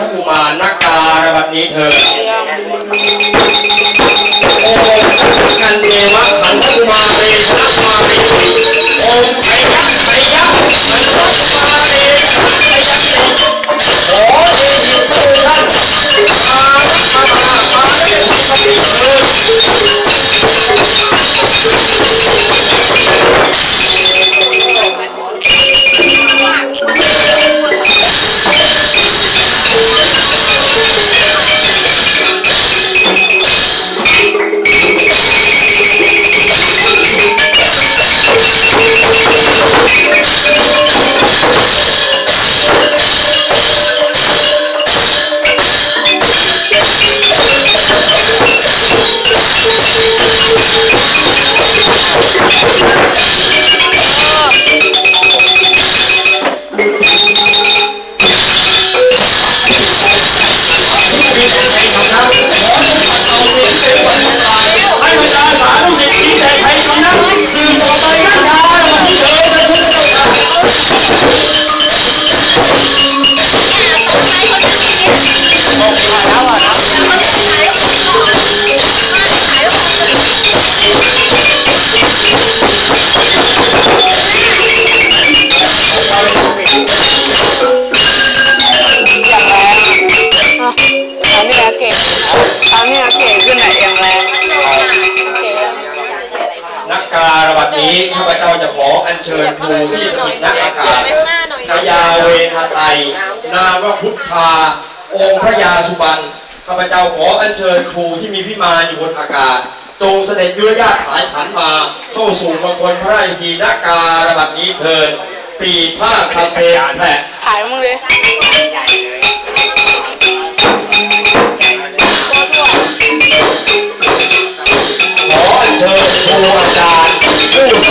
พระอุมานักการบัดนี้เถิด นี้ข้าพเจ้าจะขออัญเชิญครูที่สถิตณอากาศพญาเวทาไตรนามพุทธา องค์พระยาสุบรรณข้าพเจ้าขออัญเชิญครูที่มีพิมานอยู่บนอากาศ จงเสด็จยุรญาติหายขันมา เข้าสู่มงคลพระราชพิธีนักการบัดนี้เทินปีผ้าคาเฟ่แผลถ่ายมึงเลยขออัญเชิญครูอาจารย์ ผู้ส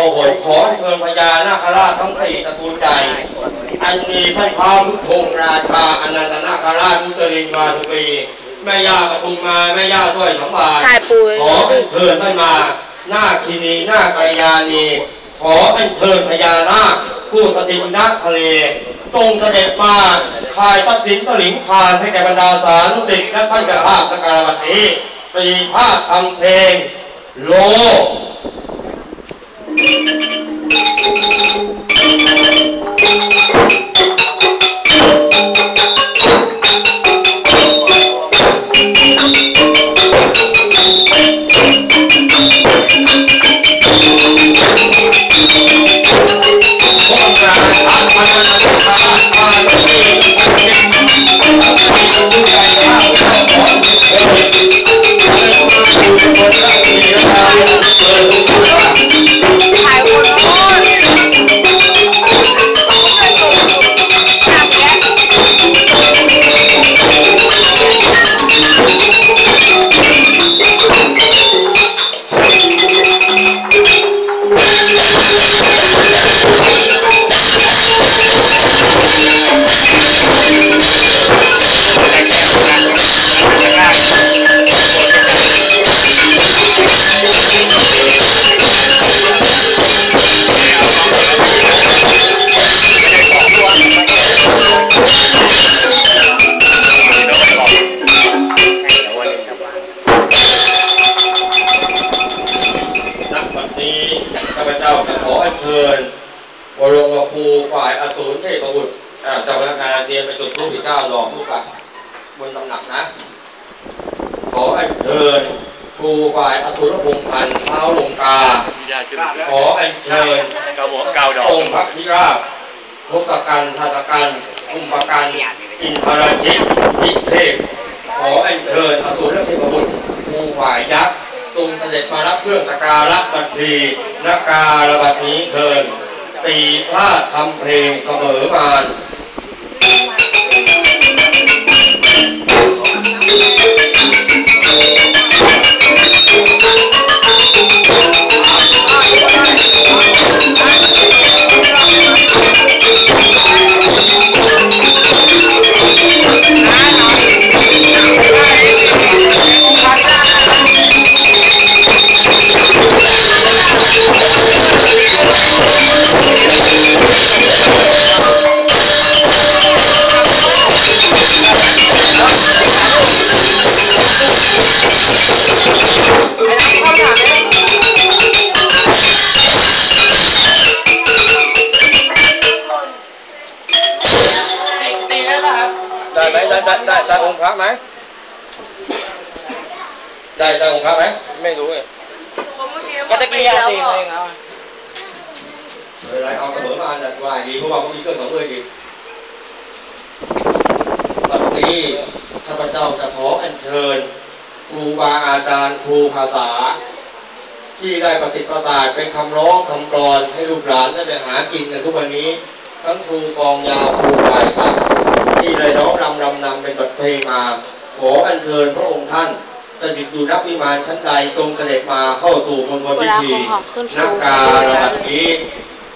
เท้าจะโตโหยขออัญเชิญพญานาคราชทั้งสี่ตระกูลใหญ่อันมีท่านพาพุทธงราชาอนันตนาคราชมุตรินวาสุปีแม่ย่าปทุมมาแม่ย่าต้อยสองบาทถ่ายปูขออัญเชิญท่านมาหน้าคีนีหน้ากัลยาณีขออัญเชิญพญานาคผู้สถิตณทะเลตรงเสด็จมาคายตัดสินตลิงคานให้แก่บรรดาสาธุสิทธิ์และท่านกระภาพสกการบัดนี้ปรีภาคทำเพลงโล พ บรมครูฝ่ายอสูรเทพบุตรอ่าเจ้าพนักงานเตรียมไปจุดรูปอีกเก้าดอกลูกอะบนตำหนักนะ ขออัญเชิญครูฝ่ายอสูรพงศ์พันธ์เท้าลงกายาจุดขออัญเชิญเก้าหัวเก้าดอกองค์พระพิราบทศกัณฐ์ทาตกันอุมปกันอินทรชิตทิเทพขออัญเชิญอสูรเทพบุตรครูฝ่ายยักษ์ตุงเสด็จมารับเครื่องสกการะบัตรพีนักการะบัตรนี้เทิน ตีพาดทำเพลงเสมอมา ได้ได้องค์พระไหมไม่รู้เลยก็ตะกี้ตีเองอะไรเอาเสมอมานดัดวายดีเพราะว่าเขามีเครื่องสำเร็จดีบัดนี้ข้าพเจ้าจะขออัญเชิญ ครูบาอาจารย์ครูภาษา ที่ได้ประสิทธิ์ประสาทเป็นคำร้องคำกรอนให้ลูกหลานได้ไปหากินกันทุกวันนี้ ทั้งครูกองยาวครูฝ่ายศักดิ์ที่ได้ร้องรำรำนำเป็นบทเพลงมา ขออัญเชิญพระองค์ท่าน สถิตอยู่นักวิมานชั้นใดจงเสด็จมาเข้าสู่มณฑลพิธีเวลาของหอมขึ้นสูงนักการระบัดนี้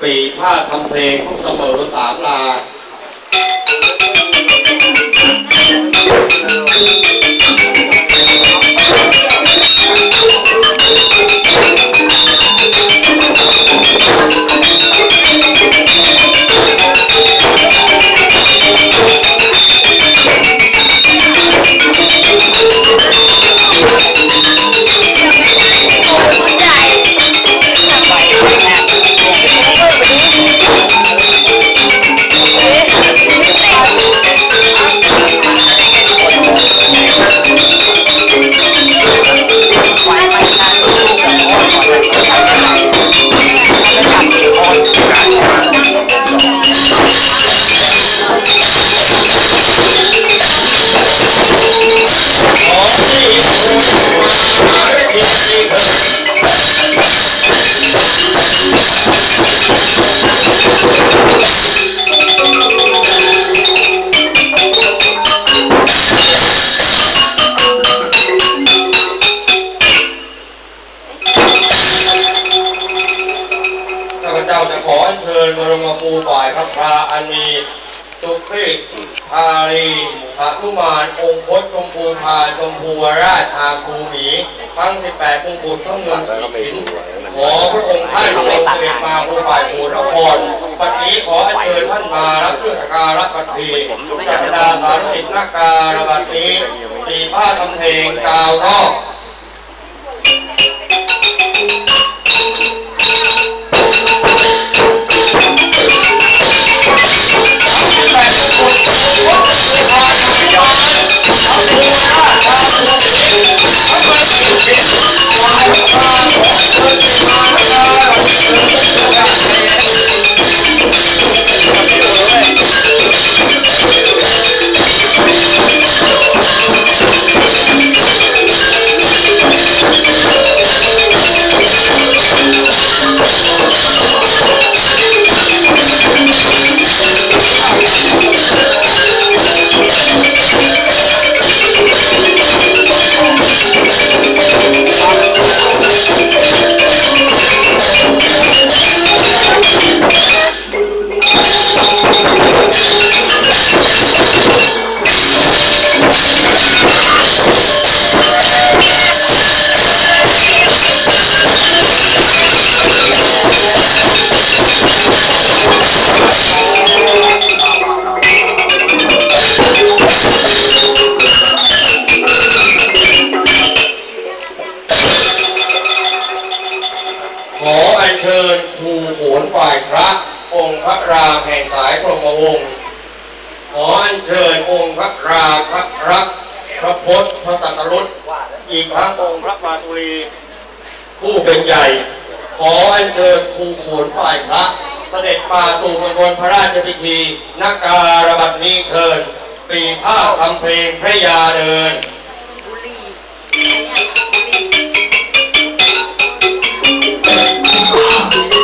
ปีพาดทำเพลงเสมอสามลา มานองค์พจน์ชมพูพานชมพูวราชาภูหมี ทั้ง 18มงกุฎทั้งเงินขีดหินขอพระองค์ท่านทรงเสด็จมาภูฝ่ายภูนครปัจนี้ขออัญเชิญท่านมารับเครื่องสักการะบัตรพีจักรดาสารสิทธิ์นาการบัตรนี้ปีผ้าทำเพลงกาวนอก อัญเชิญองค์พระราพระรักพระพศพระสัตรุตอีกทั้งองค์พระปาตุลีผู้เป็นใหญ่ ขออัญเชิญครูโขนฝ่ายพระ เสด็จมาสู่มณฑลพระราชพิธีนักการบัดนี้เทินปีภาคทำเพลงพระยาเดินเ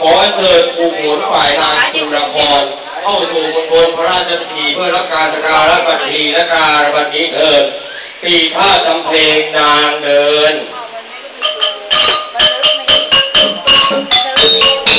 ขอให้เกิดภูมิผนฝ่ายนางจุณลครเข้าสู่มณฑลพระราชพิธีเพื่อรักการสการะบัญชีและการบัญชีเดินปีผ้าจำเพลงนางเดิน Thank you.